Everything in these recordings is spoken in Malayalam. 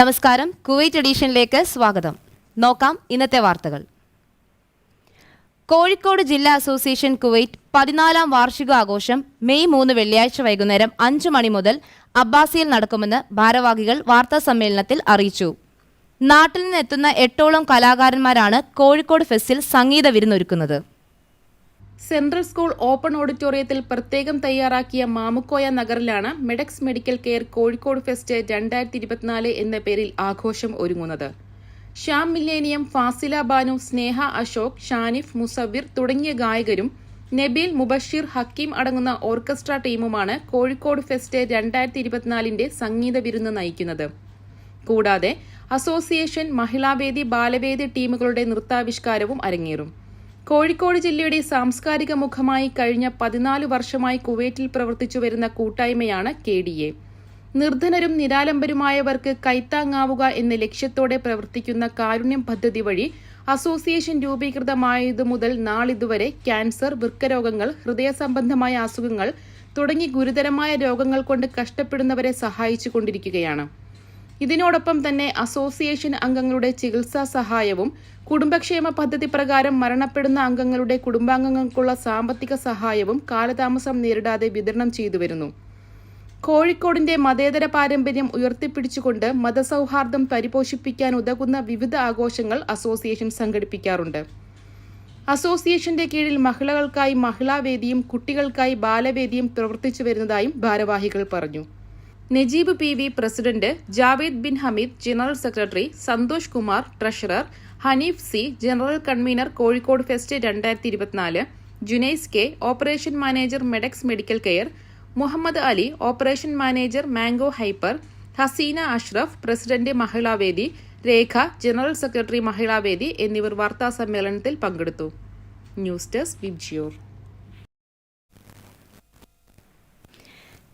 നമസ്കാരം. കുവൈറ്റ് എഡീഷനിലേക്ക് സ്വാഗതം. നോക്കാം ഇന്നത്തെ വാർത്തകൾ. കോഴിക്കോട് ജില്ലാ അസോസിയേഷൻ കുവൈറ്റ് പതിനാലാം വാർഷികാഘോഷം മെയ് മൂന്ന് വെള്ളിയാഴ്ച വൈകുന്നേരം അഞ്ചു മണി മുതൽ അബ്ബാസിയിൽ നടക്കുമെന്ന് ഭാരവാഹികൾ വാർത്താ സമ്മേളനത്തിൽ അറിയിച്ചു. നാട്ടിൽ നിന്നെത്തുന്ന എട്ടോളം കലാകാരന്മാരാണ് കോഴിക്കോട് ഫെസ്റ്റിൽ സംഗീത വിരുന്നൊരുക്കുന്നത്. സെൻട്രൽ സ്കൂൾ ഓപ്പൺ ഓഡിറ്റോറിയത്തിൽ പ്രത്യേകം തയ്യാറാക്കിയ Mamukkoya നഗറിലാണ് Medex medical care Kozhikode fest രണ്ടായിരത്തി ഇരുപത്തിനാല് എന്ന പേരിൽ ആഘോഷം ഒരുങ്ങുന്നത്. ശ്യാം മില്ലേനിയം ഫാസില ബാനു സ്നേഹ അശോക് ഷാനിഫ് മുസവിർ തുടങ്ങിയ ഗായകരും നബീൽ മുബഷീർ ഹക്കീം അടങ്ങുന്ന ഓർക്കസ്ട്ര ടീമുമാണ് കോഴിക്കോട് ഫെസ്റ്റ് രണ്ടായിരത്തി ഇരുപത്തിനാലിന്റെ സംഗീത വിരുന്ന് നയിക്കുന്നത്. കൂടാതെ അസോസിയേഷൻ മഹിളാവേദി ബാലവേദി ടീമുകളുടെ നൃത്താവിഷ്കാരവും അരങ്ങേറും. കോഴിക്കോട് ജില്ലയുടെ സാംസ്കാരിക മുഖമായി കഴിഞ്ഞ പതിനാല് വർഷമായി കുവൈറ്റിൽ പ്രവർത്തിച്ചു വരുന്ന കൂട്ടായ്മയാണ് കെ ഡി എ. നിർധനരും നിരാലംബരുമായവർക്ക് കൈത്താങ്ങാവുക എന്ന ലക്ഷ്യത്തോടെ പ്രവർത്തിക്കുന്ന കാരുണ്യം പദ്ധതി വഴി അസോസിയേഷൻ രൂപീകൃതമായതു മുതൽ നാളിതുവരെ ക്യാൻസർ വൃക്കരോഗങ്ങൾ ഹൃദയ സംബന്ധമായ അസുഖങ്ങൾ തുടങ്ങി ഗുരുതരമായ രോഗങ്ങൾ കൊണ്ട് കഷ്ടപ്പെടുന്നവരെ സഹായിച്ചുകൊണ്ടിരിക്കുകയാണ് ഇതിനോടൊപ്പം തന്നെ അസോസിയേഷൻ അംഗങ്ങളുടെ ചികിത്സാ സഹായവും കുടുംബക്ഷേമ പദ്ധതി പ്രകാരം മരണപ്പെടുന്ന അംഗങ്ങളുടെ കുടുംബാംഗങ്ങൾക്കുള്ള സാമ്പത്തിക സഹായവും കാലതാമസം നേരിടാതെ വിതരണം ചെയ്തു വരുന്നു. കോഴിക്കോടിന്റെ മതേതര പാരമ്പര്യം ഉയർത്തിപ്പിടിച്ചുകൊണ്ട് മതസൗഹാർദ്ദം പരിപോഷിപ്പിക്കാൻ ഉതകുന്ന വിവിധ ആഘോഷങ്ങൾ അസോസിയേഷൻ സംഘടിപ്പിക്കാറുണ്ട്. അസോസിയേഷന്റെ കീഴിൽ മഹിളകൾക്കായി മഹിളാവേദിയും കുട്ടികൾക്കായി ബാലവേദിയും പ്രവർത്തിച്ചു വരുന്നതായും ഭാരവാഹികൾ പറഞ്ഞു. Najeeb P V president Javed bin Hameed general secretary Santhosh Kumar treasurer Hanif C general convener Kozhikode fest രണ്ടായിരത്തി ഇരുപത്തിനാല് Junais K operation manager Medex medical care Muhammad Ali operation manager mango hyper Haseena Ashraf president Mahilavedi Rekha general secretary Mahilavedi എന്നിവർ വാർത്താ സമ്മേളനത്തിൽ പങ്കെടുത്തു. News desk Vibgyor.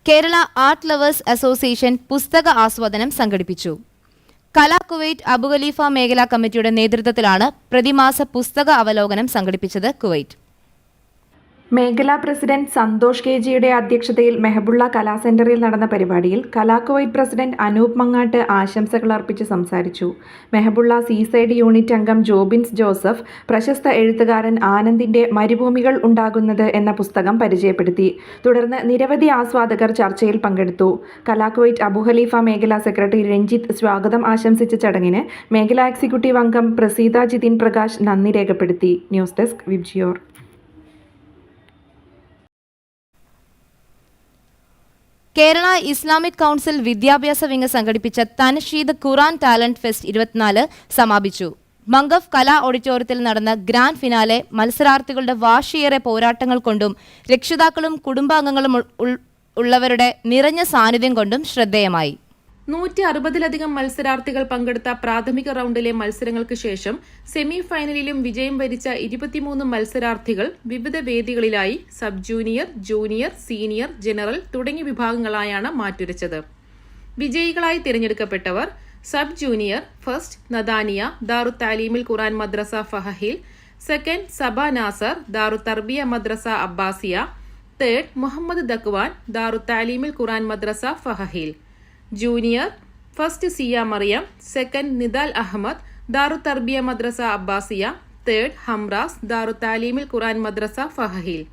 Kerala art lovers association പുസ്തക ആസ്വാദനം സംഘടിപ്പിച്ചു. കലാ കുവൈറ്റ് അബുഖലീഫ മേഖലാ കമ്മിറ്റിയുടെ നേതൃത്വത്തിലാണ് പ്രതിമാസ പുസ്തക അവലോകനം സംഘടിപ്പിച്ചത് കുവൈറ്റ്. മേഖലാ പ്രസിഡന്റ് സന്തോഷ് കെ ജിയുടെ അധ്യക്ഷതയിൽ മെഹബുള്ള കലാ സെന്ററിൽ നടന്ന പരിപാടിയിൽ കലാക്കുവൈറ്റ് പ്രസിഡന്റ് അനൂപ് മങ്ങാട്ട് ആശംസകൾ അർപ്പിച്ച് സംസാരിച്ചു. മെഹബുള്ള സീസൈഡ് യൂണിറ്റ് അംഗം ജോബിൻസ് ജോസഫ് പ്രശസ്ത എഴുത്തുകാരൻ ആനന്ദിന്റെ മരുഭൂമികൾ ഉണ്ടാകുന്നത് എന്ന പുസ്തകം പരിചയപ്പെടുത്തി. തുടർന്ന് നിരവധി ആസ്വാദകർ ചർച്ചയിൽ പങ്കെടുത്തു. കലാക്കുവൈറ്റ് അബുഹലീഫ മേഖലാ സെക്രട്ടറി രഞ്ജിത്ത് സ്വാഗതം ആശംസിച്ച ചടങ്ങിന് മേഖലാ എക്സിക്യൂട്ടീവ് അംഗം പ്രസീത ജിതിൻ പ്രകാശ് നന്ദി രേഖപ്പെടുത്തി. News desk Vibgyor. Kerala Islamic council വിദ്യാഭ്യാസ വിംഗ് സംഘടിപ്പിച്ച തൻഷീദ് ഖുറാൻ ടാലന്റ് ഫെസ്റ്റ് ഇരുപത്തിനാല് സമാപിച്ചു. മംഗഫ് കലാ ഓഡിറ്റോറിയത്തിൽ നടന്ന ഗ്രാൻഡ് ഫിനാലെ മത്സരാർത്ഥികളുടെ വാശിയേറെ പോരാട്ടങ്ങൾ കൊണ്ടും രക്ഷിതാക്കളും കുടുംബാംഗങ്ങളും ഉള്ളവരുടെ നിറഞ്ഞ സാന്നിധ്യം കൊണ്ടും ശ്രദ്ധേയമായി. നൂറ്റി അറുപതിലധികം മത്സരാർത്ഥികൾ പങ്കെടുത്ത പ്രാഥമിക റൌണ്ടിലെ മത്സരങ്ങൾക്ക് ശേഷം സെമി ഫൈനലിലും വിജയം വരിച്ച ഇരുപത്തിമൂന്ന് മത്സരാർത്ഥികൾ വിവിധ വേദികളിലായി sub junior junior senior general തുടങ്ങിയ വിഭാഗങ്ങളായാണ് മാറ്റുരച്ചത്. വിജയികളായി തിരഞ്ഞെടുക്കപ്പെട്ടവർ sub junior first Nadaniya Daru Taleemil Quran Madrasa Fahaheel second Saba Nasar Daru Tarbiya Madrasa Abbasiya third Muhammad Dakwan Daru Taleemil Quran Madrasa Fahaheel. Junior first Ziya Mariyam second Nidal Ahmed Daru Tarbiya Madrasa Abbasiya third Hamraz Daru Taleemil Quran Madrasa Fahaheel.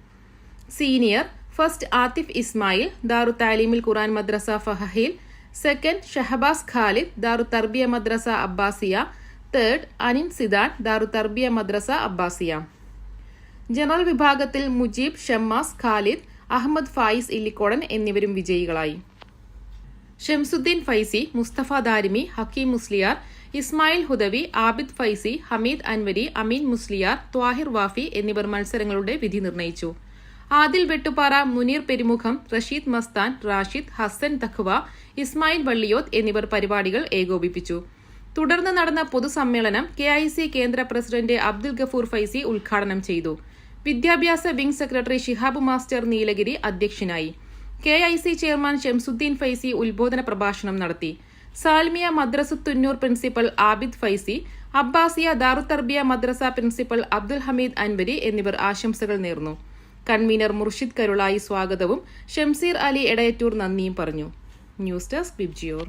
Senior first Athif Ismail Daru Taleemil Quran Madrasa Fahaheel. Second Shahabaz Khalid Daru Tarbiya Madrasa Abbasiya. Third Anin Sidan Daru Tarbiya Madrasa Abbasiya. General വിഭാഗത്തിൽ മുജീബ് ഷമ്മാസ് ഖാലിദ് അഹമ്മദ് ഫായിസ് ഇല്ലിക്കോടൻ എന്നിവരും വിജയികളായി. ഷംസുദ്ദീൻ ഫൈസി മുസ്തഫ ദാരിമി ഹക്കീം മുസ്ലിയാർ ഇസ്മായിൽ ഹുദവി ആബിദ് ഫൈസി ഹമീദ് അൻവരി അമീൻ മുസ്ലിയാർ ത്വാഹിർ വാഫി എന്നിവർ മത്സരങ്ങളുടെ വിധി നിർണയിച്ചു. ആദിൽ വെട്ടുപാറ മുനീർ പെരുമുഖം റഷീദ് മസ്താൻ റാഷിദ് ഹസൻ തഖ്വ ഇസ്മായിൽ വള്ളിയോത്ത് എന്നിവർ പരിപാടികൾ ഏകോപിപ്പിച്ചു. തുടർന്ന് നടന്ന പൊതുസമ്മേളനം കെ ഐ സി കേന്ദ്ര പ്രസിഡന്റ് അബ്ദുൽ ഗഫൂർ ഫൈസി ഉദ്ഘാടനം ചെയ്തു. വിദ്യാഭ്യാസ wing secretary Shihab master Nilgiri അധ്യക്ഷനായി. K I C chairman Shamsuddin Faizy ഉദ്ബോധന പ്രഭാഷണം നടത്തി. സാൽമിയ മദ്രസ തുന്നൂർ പ്രിൻസിപ്പൽ ആബിദ് ഫൈസി അബ്ബാസിയ ദാറുത്തർബിയ മദ്രസ പ്രിൻസിപ്പൽ അബ്ദുൽ ഹമീദ് അൻവരി എന്നിവർ ആശംസകൾ നേർന്നു. കൺവീനർ മുർഷിദ് കരുളായി സ്വാഗതവും ഷംസീർ അലി എടയറ്റൂർ നന്ദിയും പറഞ്ഞു. ന്യൂസ് ഡെസ്ക് ബിബ്ജിയോർ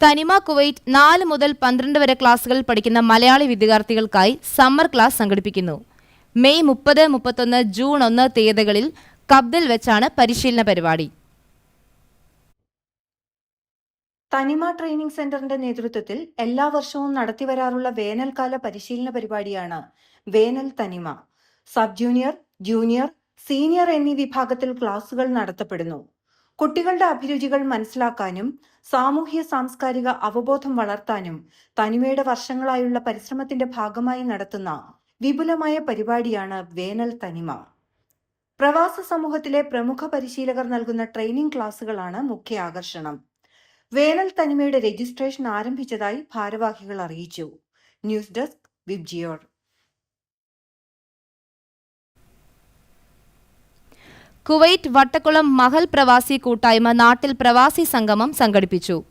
തനിമ കുവൈറ്റ് നാല് മുതൽ പന്ത്രണ്ട് വരെ ക്ലാസുകൾ പഠിക്കുന്ന മലയാളി വിദ്യാർത്ഥികൾക്കായി സമ്മർ ക്ലാസ് സംഘടിപ്പിക്കുന്നു. മെയ് മുപ്പത് മുപ്പത്തൊന്ന് ജൂൺ ഒന്ന് തീയതികളിൽ കബ്ദിൽ വെച്ചാണ് പരിശീലന പരിപാടി. തനിമ ട്രെയിനിംഗ് സെന്ററിന്റെ നേതൃത്വത്തിൽ എല്ലാ വർഷവും നടത്തിവരാറുള്ള വേനൽക്കാല പരിശീലന പരിപാടിയാണ് വേനൽ തനിമ. സബ് ജൂനിയർ ജൂനിയർ സീനിയർ എന്നീ വിഭാഗത്തിൽ ക്ലാസുകൾ നടത്തപ്പെടുന്നു. കുട്ടികളുടെ അഭിരുചികൾ മനസ്സിലാക്കാനും സാമൂഹ്യ സാംസ്കാരിക അവബോധം വളർത്താനും തനിമയുടെ വർഷങ്ങളായുള്ള പരിശ്രമത്തിന്റെ ഭാഗമായി നടത്തുന്ന വിപുലമായ പരിപാടിയാണ് വേനൽ തനിമ. പ്രവാസ സമൂഹത്തിലെ പ്രമുഖ പരിശീലകർ നൽകുന്ന ട്രെയിനിംഗ് ക്ലാസുകളാണ് മുഖ്യ ആകർഷണം. വേനൽ തനിമയുടെ രജിസ്ട്രേഷൻ ആരംഭിച്ചതായി ഭാരവാഹികൾ അറിയിച്ചു. News desk Vibgyor. Kuwait Vattakulam Mahal പ്രവാസി കൂട്ടായ്മ നാട്ടിൽ പ്രവാസി സംഗമം സംഘടിപ്പിച്ചു.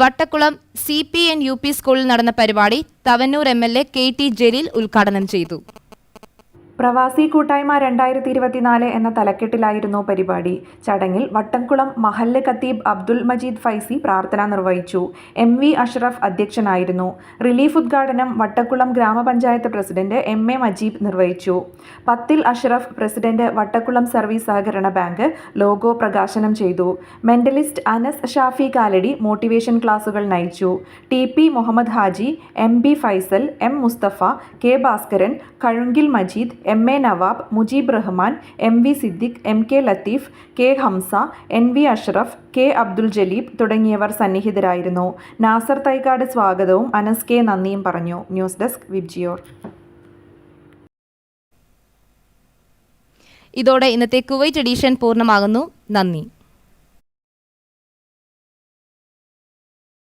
Vattakulam C P N U P സ്കൂളിൽ നടന്ന പരിപാടി Thavanur M L A K T Jaleel ഉദ്ഘാടനം ചെയ്തു. പ്രവാസി കൂട്ടായ്മ രണ്ടായിരത്തി ഇരുപത്തിനാല് എന്ന തലക്കെട്ടിലായിരുന്നു പരിപാടി. ചടങ്ങിൽ വട്ടംകുളം മഹല്ല് ഖത്തീബ് അബ്ദുൽ മജീദ് ഫൈസി പ്രാർത്ഥന നിർവഹിച്ചു. എം വി അഷ്റഫ് അധ്യക്ഷനായിരുന്നു. റിലീഫ് ഉദ്ഘാടനം വട്ടക്കുളം ഗ്രാമപഞ്ചായത്ത് പ്രസിഡന്റ് എം എ മജീബ് നിർവഹിച്ചു. പത്തിൽ അഷ്റഫ് പ്രസിഡന്റ് വട്ടക്കുളം സർവീസ് സഹകരണ ബാങ്ക് ലോഗോ പ്രകാശനം ചെയ്തു. മെന്റലിസ്റ്റ് അനസ് ഷാഫി കാലടി മോട്ടിവേഷൻ ക്ലാസുകൾ നയിച്ചു. T P Muhammad Haji M B Faisal M Musthafa K Bhaskaran Kazhunkil Majeed M A Nawab Mujeeb Rahman M V Siddique M K Latheef K Hamza N V Ashraf K Abdul Jaleeb തുടങ്ങിയവർ സന്നിഹിതരായിരുന്നു. നാസർ തൈക്കാട് സ്വാഗതവും അനസ് കെ നന്ദിയും പറഞ്ഞു. News desk Vibgyor. ഇതോടെ ഇന്നത്തെ കുവൈറ്റ് എഡീഷൻ പൂർണമാകുന്നു. നന്ദി.